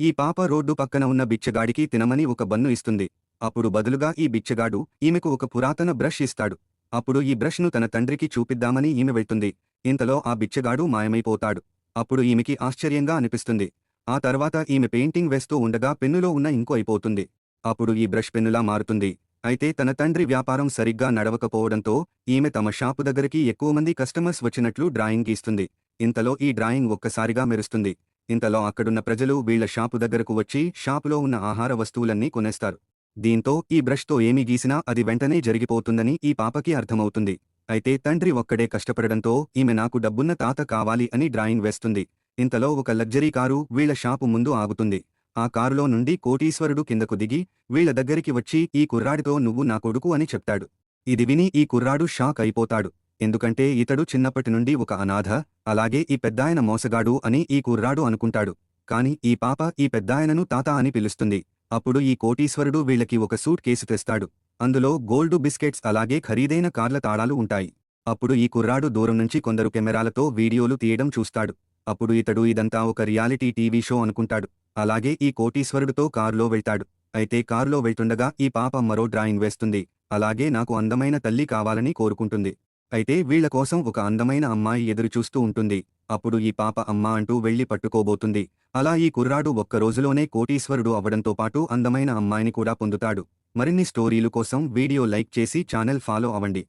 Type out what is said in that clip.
ఈ పాప రోడ్డు పక్కన ఉన్న బిచ్చగాడికి తినమని ఒక బన్ను ఇస్తుంది. అప్పుడు బదులుగా ఈ బిచ్చగాడు ఈమెకు ఒక పురాతన బ్రష్ ఇస్తాడు. అప్పుడు ఈ బ్రష్ను తన తండ్రికి చూపిద్దామని ఈమె వెళ్తుంది. ఇంతలో ఆ బిచ్చగాడు మాయమైపోతాడు. అప్పుడు ఈమెకి ఆశ్చర్యంగా అనిపిస్తుంది. ఆ తర్వాత ఈమె పెయింటింగ్ వేస్తూ ఉండగా పెన్నులో ఉన్న ఇంకో అయిపోతుంది. అప్పుడు ఈ బ్రష్ పెన్నులా మారుతుంది. అయితే తన తండ్రి వ్యాపారం సరిగ్గా నడవకపోవడంతో ఈమె తమ షాపు దగ్గరికి ఎక్కువ మంది కస్టమర్స్ వచ్చినట్లు డ్రాయింగ్ గీస్తుంది. ఇంతలో ఈ డ్రాయింగ్ ఒక్కసారిగా మెరుస్తుంది. ఇంతలో అక్కడున్న ప్రజలు వీళ్ళ షాపు దగ్గరకు వచ్చి షాపులో ఉన్న ఆహార వస్తువులన్నీ కొనేస్తారు. దీంతో ఈ బ్రష్తో ఏమి గీసినా అది వెంటనే జరిగిపోతుందని ఈ పాపకి అర్థమవుతుంది. అయితే తండ్రి ఒక్కడే కష్టపడడంతో ఈమె నాకు డబ్బున్న తాత కావాలి అని డ్రాయింగ్ వేస్తుంది. ఇంతలో ఒక లగ్జరీ కారు వీళ్ళ షాపు ముందు ఆగుతుంది. ఆ కారులో నుండి కోటీశ్వరుడు కిందకు దిగి వీళ్ళ దగ్గరికి వచ్చి ఈ కుర్రాడితో నువ్వు నా కొడుకు అని చెప్తాడు. ఇది విని ఈ కుర్రాడు షాక్ అయిపోతాడు. ఎందుకంటే ఇతడు చిన్నప్పటి నుండి ఒక అనాథ అలాగే ఈ పెద్దాయన మోసగాడు అని ఈ కుర్రాడు అనుకుంటాడు. కాని ఈ పాప ఈ పెద్దాయనను తాత అని పిలుస్తుంది. అప్పుడు ఈ కోటీశ్వరుడు వీళ్ళకి ఒక సూట్ కేసు తెస్తాడు. అందులో గోల్డు బిస్కెట్స్ అలాగే ఖరీదైన కార్ల తాళాలు ఉంటాయి. అప్పుడు ఈ కుర్రాడు దూరం నుంచి కొందరు కెమెరాలతో వీడియోలు తీయడం చూస్తాడు. అప్పుడు ఇతడు ఇదంతా ఒక రియాలిటీ టీవీ షో అనుకుంటాడు. అలాగే ఈ కోటీశ్వరుడితో కారులో వెళ్తాడు. అయితే కారులో వెళ్తుండగా ఈ పాప మరో డ్రాయింగ్ వేస్తుంది. అలాగే నాకు అందమైన తల్లి కావాలని కోరుకుంటుంది. అయితే వీళ్ళ కోసం ఒక అందమైన అమ్మాయి ఎదురుచూస్తూ ఉంటుంది. అప్పుడు ఈ పాప అమ్మ అంటూ వెళ్ళి పట్టుకోబోతుంది. అలా ఈ కుర్రాడు ఒక్క రోజులోనే కోటీశ్వరుడు అవ్వడంతో పాటు అందమైన అమ్మాయిని కూడా పొందుతాడు. మరిన్ని స్టోరీలు కోసం వీడియో లైక్ చేసి ఛానల్ ఫాలో అవ్వండి.